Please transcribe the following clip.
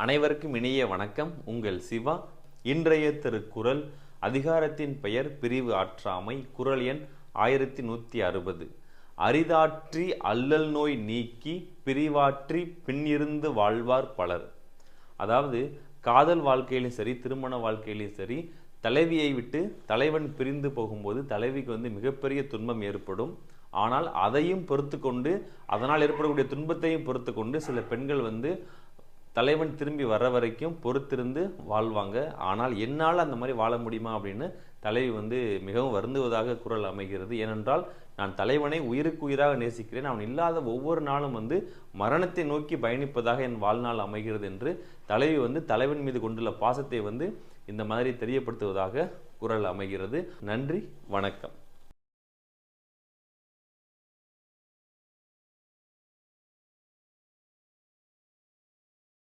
அனைவருக்கும் இனிய வணக்கம். உங்கள் சிவா. இன்றைய திருக்குறள் அதிகாரத்தின் பெயர் பிரிவு ஆற்றாமை. குறள் எண் ஆயிரத்தி நூற்றி அறுபது. அரிதாற்றி அல்லல் நோய் நீக்கி பிரிவாற்றி பின்னிருந்து வாழ்வார் பலர். அதாவது காதல் வாழ்க்கையிலும் சரி திருமண வாழ்க்கையிலும் சரி தலைவியை விட்டு தலைவன் பிரிந்து போகும்போது தலைவிக்கு வந்து மிகப்பெரிய துன்பம் ஏற்படும். ஆனால் அதையும் பொறுத்து கொண்டு அதனால் ஏற்படக்கூடிய துன்பத்தையும் பொறுத்து கொண்டு சில பெண்கள் வந்து தலைவன் திரும்பி வர வரைக்கும் பொறுத்திருந்து வாழ்வாங்க. ஆனால் என்னால் அந்த மாதிரி வாழ முடியுமா அப்படின்னு தலைவி வந்து மிகவும் வருந்துவதாக குரல் அமைகிறது. ஏனென்றால் நான் தலைவனை உயிருக்கு உயிராக நேசிக்கிறேன். அவன் இல்லாத ஒவ்வொரு நாளும் வந்து மரணத்தை நோக்கி பயணிப்பதாக என் வாழ்நாள் அமைகிறது என்று தலைவி வந்து தலைவன் மீது கொண்டுள்ள பாசத்தை வந்து இந்த மாதிரி தெரியப்படுத்துவதாக குரல் அமைகிறது. நன்றி வணக்கம்.